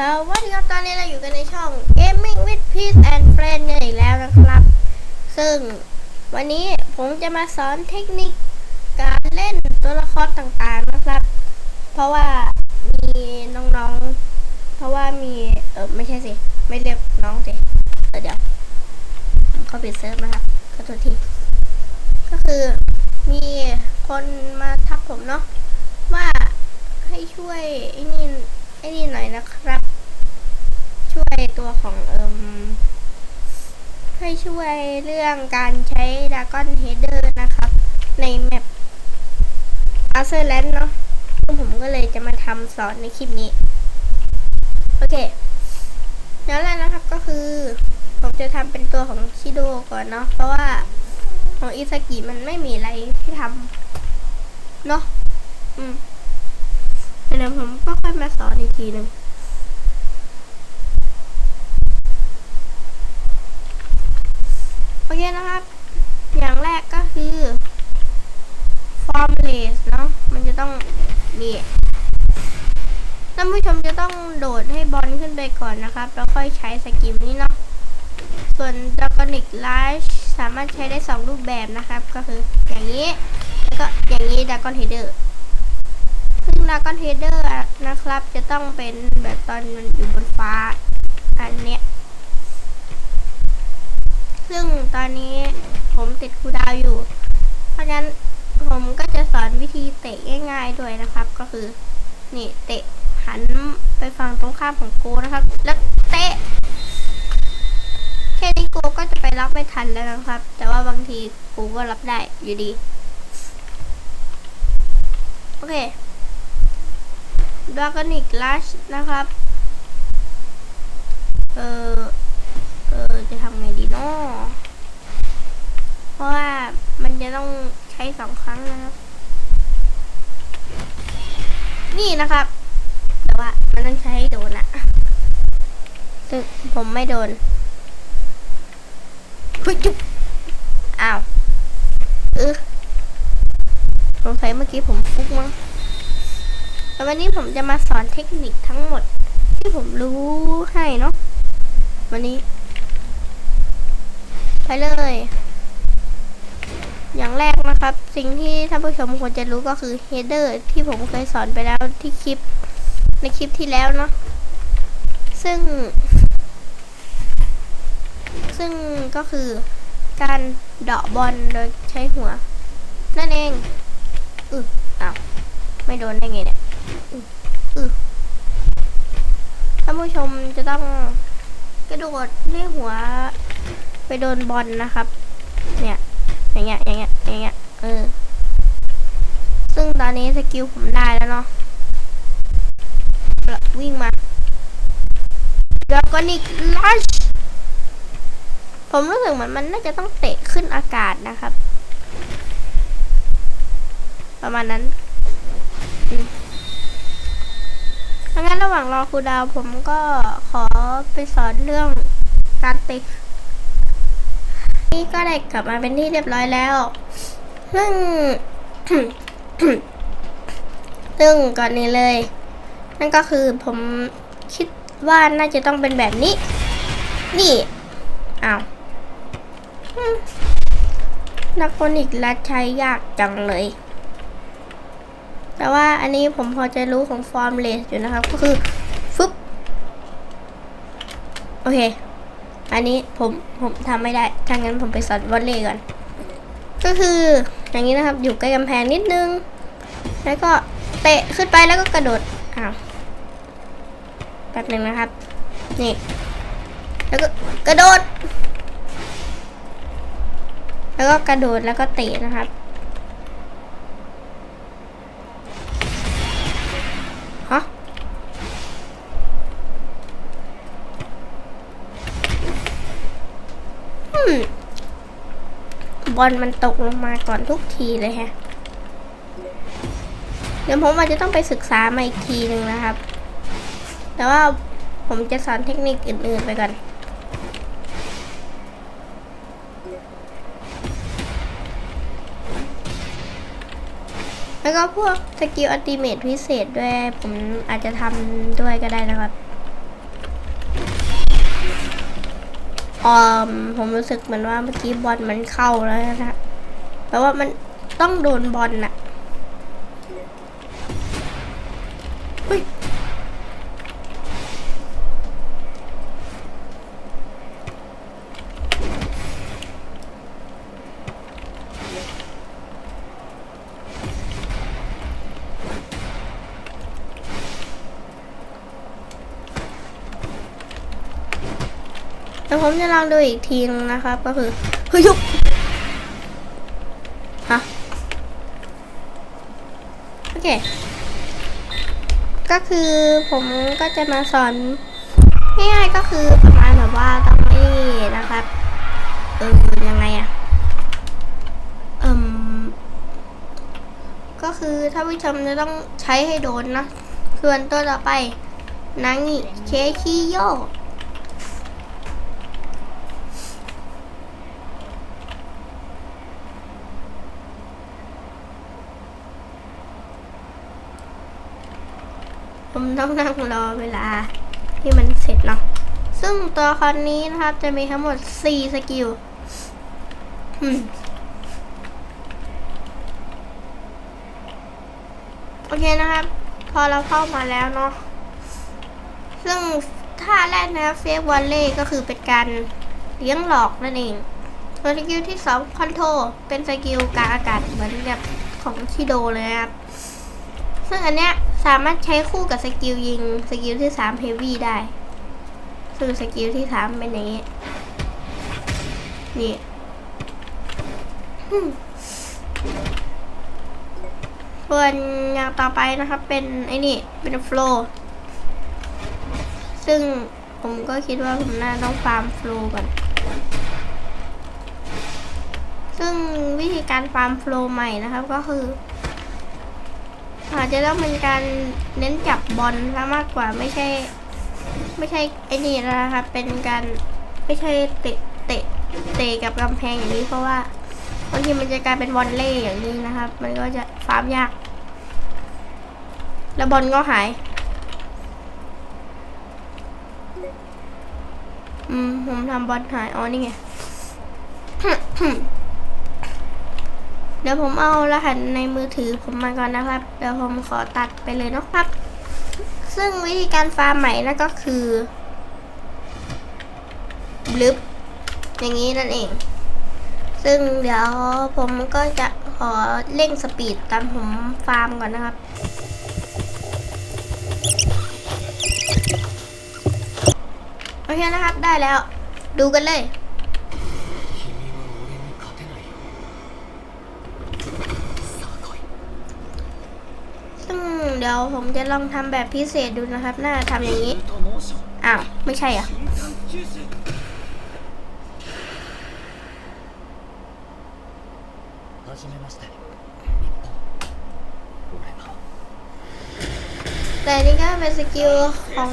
สวัสดีครับตอนนี้เราอยู่กันในช่อง Gaming with Peace and Friend กันอีกแล้วนะครับ ซึ่งวันนี้ผมจะมาสอนเทคนิคการเล่นตัวละครต่างๆนะครับ เพราะว่ามีน้องๆ เพราะว่ามีเออไม่ใช่สิ ไม่เรียกน้องสิเออเดี๋ยวเขาปิดเซิร์ฟนะครับขอโทษที ก็คือมีคนมาทักผมเนาะว่าให้ช่วยไอ้นี่ไอ้นี่หน่อยนะครับ ช่วยตัวของเอิมให้ช่วยเรื่องการใช้ด r a ก้อนเฮเดอร์นะครับ ในแมปอาเซอร์แลนด์เนาะซึ่งผมก็เลยจะมาทำสอนในคลิปนี้ โอเคแล้วแรกนะครับก็คือ ผมจะทำเป็นตัวของชิโดก่อนเนาะเพราะว่าของอิซากิมันไม่มีอะไรให้ทำเนาะอืมเดี๋ยวผมก็ค่อยมาสอนอีกทีหนึ่ง โอเคนะครับ อย่างแรกก็คือ formless เนาะมันจะต้องนี่ท่านผู้ชมจะต้องโดดให้บอลขึ้นไปก่อนนะครับ แล้วค่อยใช้สกิลนี้เนาะส่วน Dragonic Lash สามารถใช้ได้ 2 รูปแบบนะครับ ก็คืออย่างนี้ แล้วก็อย่างนี้ Dragon Header ซึ่ง Dragon Header นะครับ จะต้องเป็นแบบตอนมันอยู่บนฟ้า อันนี้ ซึ่งตอนนี้ผมติดคูดาวอยู่ เพราะฉะนั้นผมก็จะสอนวิธีเตะง่ายๆด้วยนะครับ ก็คือนี่เตะหันไปฝั่งตรงข้ามของโกนะครับ แล้วเตะแค่นี้กูก็จะไปรับไม่ทันแล้วนะครับ แต่ว่าบางทีกูก็รับได้อยู่ดีโอเคดราก้อนิกลัชนะครับ เออ เออจะทำไงดีเนาะเพราะว่ามันจะต้องใช้สองครั้งนะครับ นี่นะครับ แต่ว่ามันต้องใช้โดนอะซึ่งผมไม่โดนคุยจุ๊บอ้าวเออสงสัยเมื่อกี้ผมฟุกมั้งแต่วันนี้ผมจะมาสอนเทคนิคทั้งหมดที่ผมรู้ให้เนาะวันนี้ ไปเลย อย่างแรกนะครับ สิ่งที่ท่านผู้ชมควรจะรู้ก็คือ header ที่ผมเคยสอนไปแล้วที่คลิป ในคลิปที่แล้วเนาะซึ่ง ซึ่งก็คือการเดาะบอลโดยใช้หัว นั่นเองอืออ้าวไม่โดนได้ไงเนี่ยอืออือท่านผู้ชมจะต้องกระโดดให้หัว ไปโดนบอลนะครับ เนี่ย อย่างเงี้ย อย่างเงี้ย อย่างเงี้ย เออ ซึ่งตอนนี้สกิลผมได้แล้วเนาะวิ่งมาแล้วก็นิกลัชผมรู้สึกเหมือนมันน่าจะต้องเตะขึ้นอากาศนะครับ ประมาณนั้นดังนั้นระหว่างรอครูดาวผมก็ขอไปสอนเรื่องการเตะ นี่ก็ได้กลับมาเป็นที่เรียบร้อยแล้ว ซึ่ง ซึ่งก่อนนี้เลย นั่นก็คือผมคิดว่าน่าจะต้องเป็นแบบนี้ นี่ อ้าวนักคนิกรัดใช้ยากจังเลย แต่ว่าอันนี้ผมพอจะรู้ของฟอร์มเลสอยู่นะครับ ก็คือ ฟึบ โอเค อันนี้ผมผมทำไม่ได้ถ้างั้นผมไปสอนวอลเล่ก่อน ก็คืออย่างนี้นะครับอยู่ใกล้กำแพงนิดนึง แล้วก็เตะขึ้นไปแล้วก็กระโดดอ้าวแป๊บหนึ่งนะครับ นี่ แล้วก็กระโดด แล้วก็กระโดดแล้วก็เตะนะครับ ฮะ อืม บอลมันตกลงมาก่อนทุกทีเลยฮะ เดี๋ยวผมอาจจะต้องไปศึกษามาอีกทีหนึ่งนะครับ แต่ว่าผมจะสอนเทคนิคอื่น ๆ ไปก่อน แล้วก็พวกสกิลอัลติเมทพิเศษด้วย ผมอาจจะทำด้วยก็ได้นะครับ อมผมรู้สึกเหมือนว่าเมื่อกี้บอลมันเข้าแล้วนะแปลว่ามันต้องโดนบอลน่ะ ดี๋ยวผมจะลองดูอีกทีนึงนะครับ ก็คือเฮ้ยยุบฮะโอเค ก็คือผมก็จะมาสอนง่ายๆก็คือประมาณแบบว่าต้องนี่นะครับเออยังไงอะเอืมก็คือถ้าผู้ชมจะต้องใช้ให้โดนนะส่วนตัวต่อไปนางงิเคคิโย ผมต้องนั่งรอเวลาที่มันเสร็จเนาะซึ่งตัวคอนนี้นะครับ จะมีทั้งหมด 4 สกิลโอเคนะครับ พอเราเข้ามาแล้วเนาะซึ่งท่าแรกนะเฟกวอลเล่ก็คือเป็นการเลี้ยงหลอกนั่นเองส่วนสกิลที่2คอนโทรเป็นสกิลกลางอากาศเหมือนแบบของชิโดเลยนะครับ ซึ่งอันเนี้ย สามารถใช้คู่กับสกิลยิง สกิลที่สามเฮฟวี่ได้ซึ่งสกิลที่สามเป็นอย่างนี้ นี่ส่วนอย่างต่อไปนะครับ เป็นไอ้นี่เป็นโฟลซึ่งผมก็คิดว่าผมน่าต้องฟาร์มโฟลก่อน ซึ่งวิธีการฟาร์มโฟลใหม่นะครับก็คือ อาจจะต้องเป็นการเน้นจับบอลซะมากกว่าไม่ใช่ ไม่ใช่ไอ้นี่นะครับเป็นการไม่ใช่เตะเตะเตะกับกำแพงอย่างนี้เพราะว่าบางทีมันจะกลายเป็นวอลเล่อย่างนี้นะครับ มันก็จะฟาร์มยาก แล้วบอลก็หาย อืม ผมทำบอลหาย อ๋อ นี่ไง เดี๋ยวผมเอารหัสในมือถือผมมาก่อนนะครับ เดี๋ยวผมขอตัดไปเลยนะครับ ซึ่งวิธีการฟาร์มใหม่นั่นก็คือบลึบอย่างนี้นั่นเอง ซึ่งเดี๋ยวผมก็จะขอเร่งสปีดตามผมฟาร์มก่อนนะครับ โอเคนะครับได้แล้ว ดูกันเลย ซึ่ง เดี๋ยวผมจะลองทำแบบพิเศษดูนะครับน่าทำอย่างนี้ อ้าว ไม่ใช่อะแต่นี่ก็เป็นสกิลของ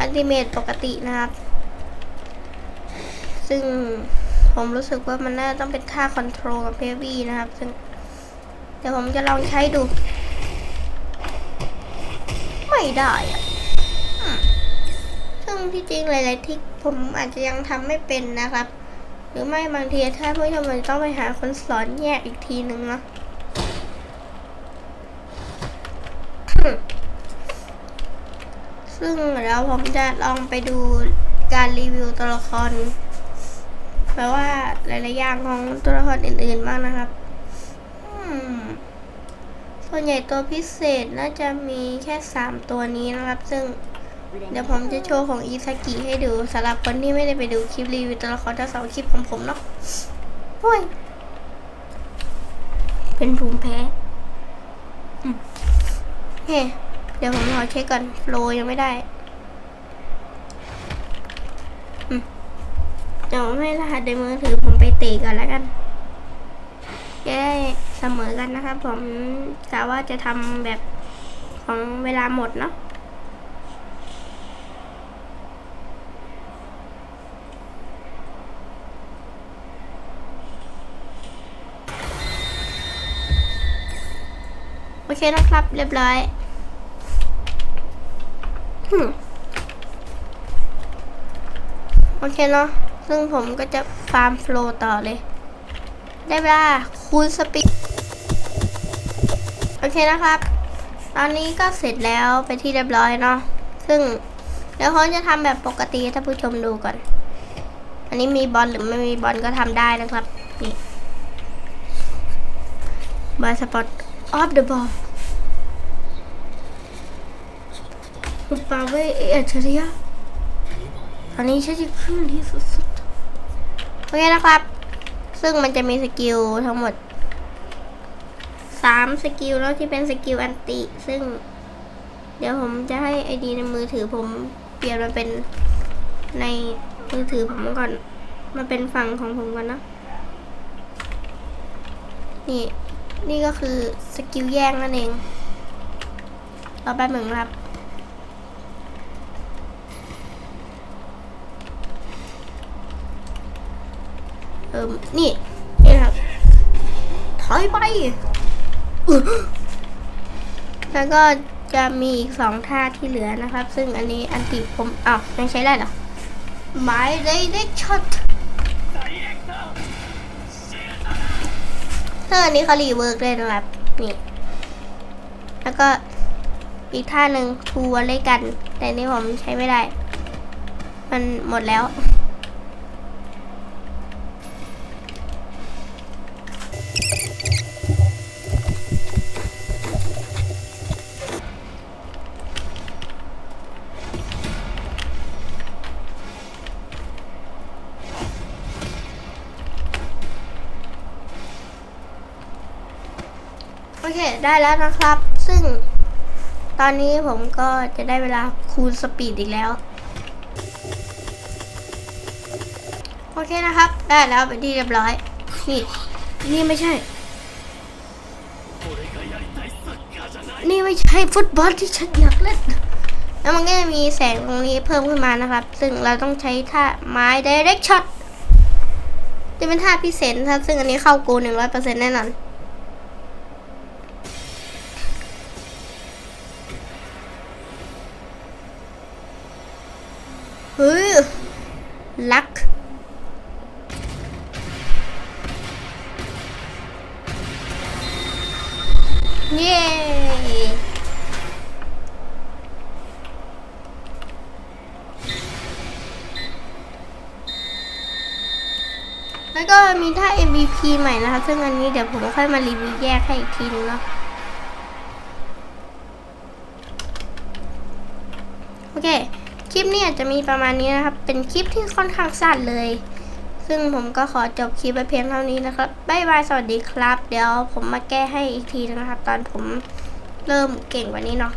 อันติเมตปกตินะครับ ซึ่งผมรู้สึกว่ามันน่าต้องเป็นท่าคอนโทรลกับเพวีนะครับ ซึ่งเดี๋ยวผมจะลองใช้ดู ไม่ได้อะซึ่งที่จริงหลาย ๆทริกผมอาจจะยังทำไม่เป็นนะครับ หรือไม่บางทีถ้าผู้ชมมันต้องไปหาคนสอนแยกอีกทีนึงเนาะซึ่งเดี๋ยวผมจะลองไปดูการรีวิวตัวละครแปลว่าหลาย ๆ อย่างของตัวละครอื่น ๆ บ้างนะครับ อืม ส่วนใหญ่ตัวพิเศษน่าจะมีแค่ 3 ตัวนี้นะครับ ซึ่งเดี๋ยวผมจะโชว์ของอิซากิให้ดูสำหรับคนที่ไม่ได้ไปดูคลิปรีวิวตัวละครทั้งสองคลิปของผมเนาะโอ้ยเป็นภูมิแพ้อืมโอเดี๋ยวผมขอเช็คก่อนโฟลยังไม่ได้เดี๋ยวผมให้รหัสในมือถือผมไปเตะก่อนแล้วกันจะได้ เสมอกันนะครับ ผมกะว่าจะทำแบบของเวลาหมดเนาะโอเคนะครับ เรียบร้อยโอเคเนาะ ซึ่งผมก็จะฟาร์มโฟลต่อเลย ได้เวลาคูณสปีด โอเคนะครับ ตอนนี้ก็เสร็จแล้วไปที่เรียบร้อยเนาะซึ่งเดี๋ยวเขาจะทำแบบปกติให้าผู้ชมดูก่อน อันนี้มีบอลหรือไม่มีบอลก็ทำได้นะครับนี่บาสปอตออฟเดอะบอลคุณปาเวอัจฉริยะตอนนี้ฉันจะขึ้นที่สุดๆโอเคนะครับ ซึ่งมันจะมีสกิลทั้งหมด สามสกิลแล้วที่เป็นสกิลอันติ ซึ่ง เดี๋ยวผมจะให้ไอดีในมือถือผมเปลี่ยนมาเป็นในมือถือผมก่อนมาเป็นฝั่งของผมก่อนนะ นี่ นี่ก็คือสกิลแย่งนั่นเองต่อไปเหมือนครับเอิมนี่นี่ครับถอยไป แล้วก็จะมีอีกสองท่าที่เหลือนะครับ ซึ่งอันนี้อันติผมอ้าวยังใช้ได้เหรอหมายเลขเด็กช็อตเธออันนี้เขารีเวิร์กเลยนะครับ นี่ แล้วก็อีกท่าหนึ่งทูวอลเล่กัน แต่นี่ผมใช้ไม่ได้ มันหมดแล้ว เคได้แล้วนะครับ ซึ่งตอนนี้ผมก็จะได้เวลาคูณสปีดอีกแล้ว โอเคนะครับ ได้แล้วเป็นที่เรียบร้อย นี่นี่ไม่ใช่ นี่ไม่ใช่ฟุตบอลที่ฉันอยากเล่นแล้วมันก็จะมีแสงตรงนี้เพิ่มขึ้นมานะครับ ซึ่งเราต้องใช้ท่าไม้ direct shot จะเป็นท่าพิเศษนะครับ ซึ่งอันนี้เข้าโกหนึ่งร้อยเปอร์เซ็นต์แน่นอน ลักเย้แล้วก็มีท่า MVP ใหม่นะคะ ซึ่งอันนี้เดี๋ยวผมค่อยมารีวิวแยกให้อีกทีนึงเนาะโอเค คลิปนี้อาจจะมีประมาณนี้นะครับ เป็นคลิปที่ค่อนข้างสั้นเลย ซึ่งผมก็ขอจบคลิปไปเพียงเท่านี้นะครับบ๊ายบายสวัสดีครับ เดี๋ยวผมมาแก้ให้อีกทีนะครับ ตอนผมเริ่มเก่งกว่านี้เนาะ